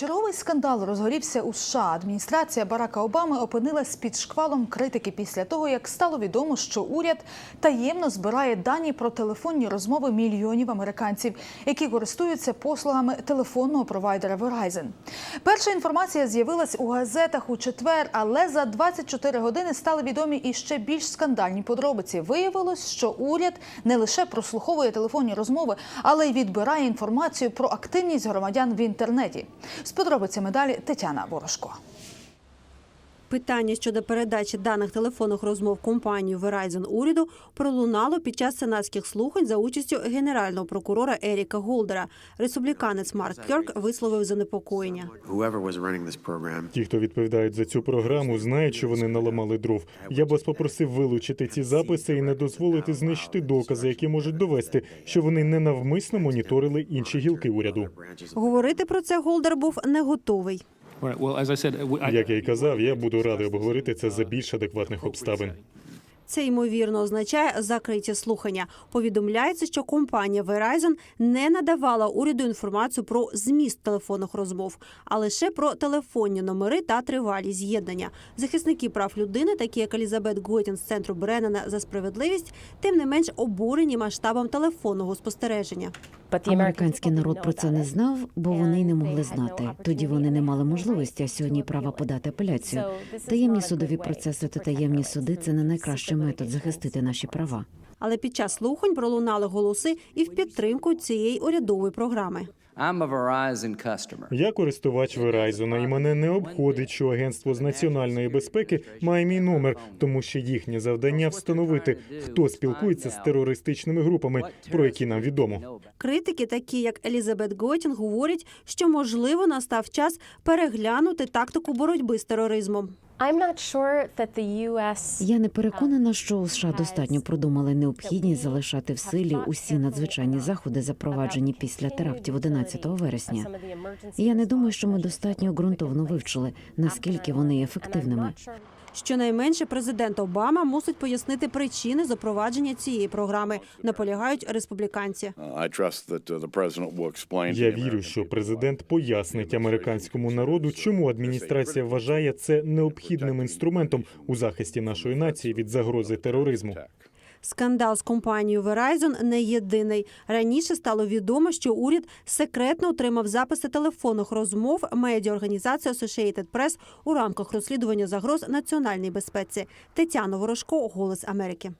Черговий скандал розгорівся у США. Адміністрація Барака Обами опинилась під шквалом критики після того, як стало відомо, що уряд таємно збирає дані про телефонні розмови мільйонів американців, які користуються послугами телефонного провайдера Verizon. Перша інформація з'явилась у газетах у четвер, але за 24 години стали відомі і ще більш скандальні подробиці. Виявилось, що уряд не лише прослуховує телефонні розмови, але й відбирає інформацію про активність громадян в інтернеті. З подробицями далі Тетяна Ворожко. Питання щодо передачі даних телефонних розмов компанію Verizon уряду пролунало під час сенатських слухань за участю генерального прокурора Еріка Голдера. Республіканець Марк Кьорк висловив занепокоєння. Ті, хто відповідають за цю програму, знають, що вони наламали дров. Я б вас попросив вилучити ці записи і не дозволити знищити докази, які можуть довести, що вони ненавмисно моніторили інші гілки уряду. Говорити про це Голдер був не готовий. Як я й казав, я буду радий обговорити це за більш адекватних обставин. Це ймовірно означає закриті слухання. Повідомляється, що компанія Verizon не надавала уряду інформацію про зміст телефонних розмов, а лише про телефонні номери та тривалість з'єднання. Захисники прав людини, такі як Елізабет Гойтін з центру Бреннана за справедливість, тим не менш обурені масштабом телефонного спостереження. Американський народ про це не знав, бо вони й не могли знати. Тоді вони не мали можливості, а сьогодні права подати апеляцію. Таємні судові процеси та таємні суди це не найкращий метод захистити наші права. Але під час слухань пролунали голоси і в підтримку цієї урядової програми. Я користувач Verizon, і мене не обходить, що агентство з національної безпеки має мій номер, тому що їхнє завдання встановити, хто спілкується з терористичними групами, про які нам відомо. Критики, такі як Елізабет Гойтінг, говорять, що можливо настав час переглянути тактику боротьби з тероризмом. Я не переконана, що у США достатньо продумали необхідність залишати в силі усі надзвичайні заходи, запроваджені після терактів 11 вересня. Я не думаю, що ми достатньо ґрунтовно вивчили, наскільки вони ефективними. Щонайменше президент Обама мусить пояснити причини запровадження цієї програми. Наполягають республіканці. Uh, Я вірю, що президент пояснить американському народу, чому адміністрація вважає це необхідним інструментом у захисті нашої нації від загрози тероризму. Скандал з компанією Verizon не єдиний. Раніше стало відомо, що уряд секретно отримав записи телефонних розмов медіаорганізації Associated Press у рамках розслідування загроз національній безпеці. Тетяна Ворожко, Голос Америки.